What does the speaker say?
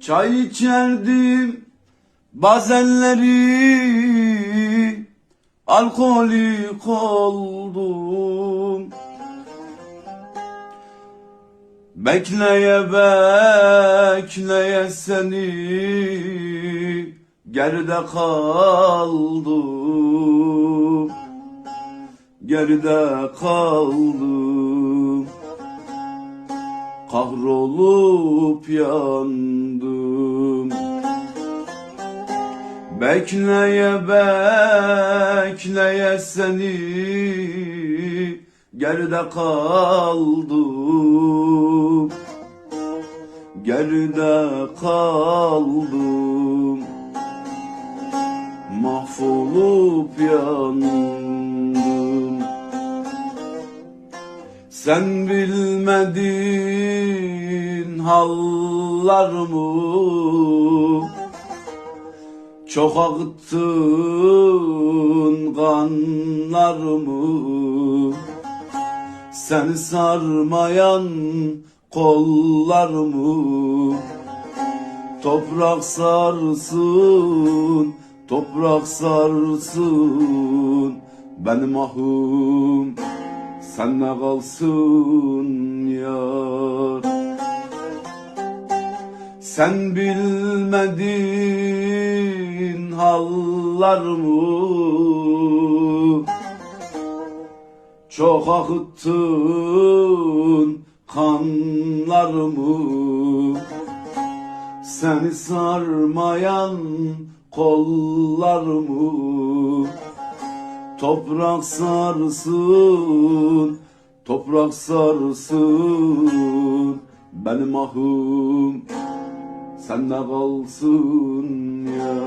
Çay içerdim bazenleri Alkolik oldum Bekleye bekleye seni Geride kaldım. Geride kaldım Kahrolup yandım. Bekleye bekleye seni Geride kaldım. Geride kaldım. Mahvolup yandım Sen bilmedin hallarımı Çok akıttın kanlarımı Seni sarmayan kollarımı Toprak sarsın, toprak sarsın Benim ahım senle kalsın yar. Sen bilmedin hallarımı Çok akıttın kanlarımı Seni sarmayan kollarımı Toprak sarsın, toprak sarsın. Benim ahım sende kalsın yar